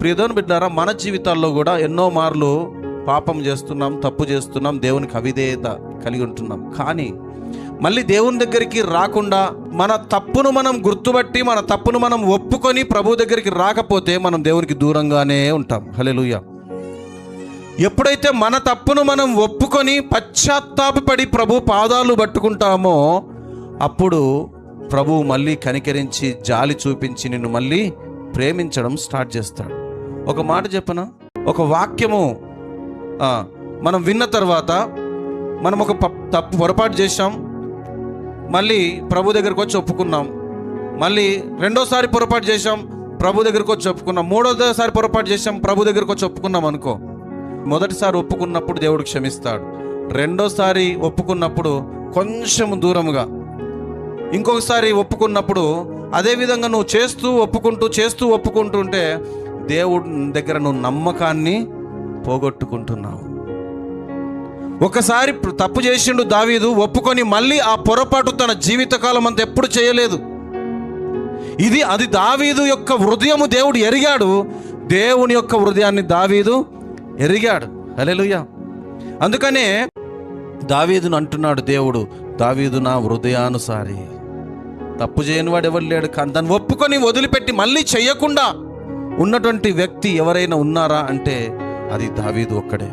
ప్రియదోని బిడ్డారా మన జీవితాల్లో కూడా ఎన్నో మార్లు పాపం చేస్తున్నాం తప్పు చేస్తున్నాం దేవునికి అవిధేయత కలిగి ఉంటున్నాం. కానీ మళ్ళీ దేవుని దగ్గరికి రాకుండా మన తప్పును మనం గుర్తుపట్టి మన తప్పును మనం ఒప్పుకొని ప్రభు దగ్గరికి రాకపోతే మనం దేవునికి దూరంగానే ఉంటాం. హల్లెలూయా. ఎప్పుడైతే మన తప్పును మనం ఒప్పుకొని పశ్చాత్తాపపడి ప్రభు పాదాలు పట్టుకుంటామో అప్పుడు ప్రభు మళ్ళీ కనికరించి జాలి చూపించి నిన్ను మళ్ళీ ప్రేమించడం స్టార్ట్ చేస్తాడు. ఒక మాట చెప్పను? ఒక వాక్యము మనం విన్న తర్వాత మనం ఒక తప్పు పొరపాటు చేశాం మళ్ళీ ప్రభు దగ్గరకు వచ్చి ఒప్పుకున్నాం. మళ్ళీ రెండోసారి పొరపాటు చేశాం ప్రభు దగ్గరికి వచ్చి ఒప్పుకున్నాం. మూడోసారి పొరపాటు చేశాం ప్రభు దగ్గరకు వచ్చి ఒప్పుకున్నాం అనుకో. మొదటిసారి ఒప్పుకున్నప్పుడు దేవుడు క్షమిస్తాడు. రెండోసారి ఒప్పుకున్నప్పుడు కొంచెం దూరంగా ఇంకొకసారి ఒప్పుకున్నప్పుడు అదేవిధంగా నువ్వు చేస్తూ ఒప్పుకుంటూ చేస్తూ ఒప్పుకుంటుంటే దేవుడి దగ్గర నువ్వు నమ్మకాన్ని పోగొట్టుకుంటున్నావు. ఒకసారి తప్పు చేసిండు దావీదు ఒప్పుకొని మళ్ళీ ఆ పొరపాటు తన జీవితకాలం అంత ఎప్పుడు చేయలేదు. ఇది అది దావీదు యొక్క హృదయము దేవుడు ఎరిగాడు. దేవుని యొక్క హృదయాన్ని దావీదు ఎరిగాడు. అలెలుయ అందుకనే దావీదును అంటున్నాడు దేవుడు దావీదు నా హృదయానుసారి తప్పు చేయని వాడు ఎవరు లేడు. కానీ దాన్ని ఒప్పుకొని వదిలిపెట్టి మళ్ళీ చెయ్యకుండా ఉన్నటువంటి వ్యక్తి ఎవరైనా ఉన్నారా అంటే అది దావీదు ఒక్కడే.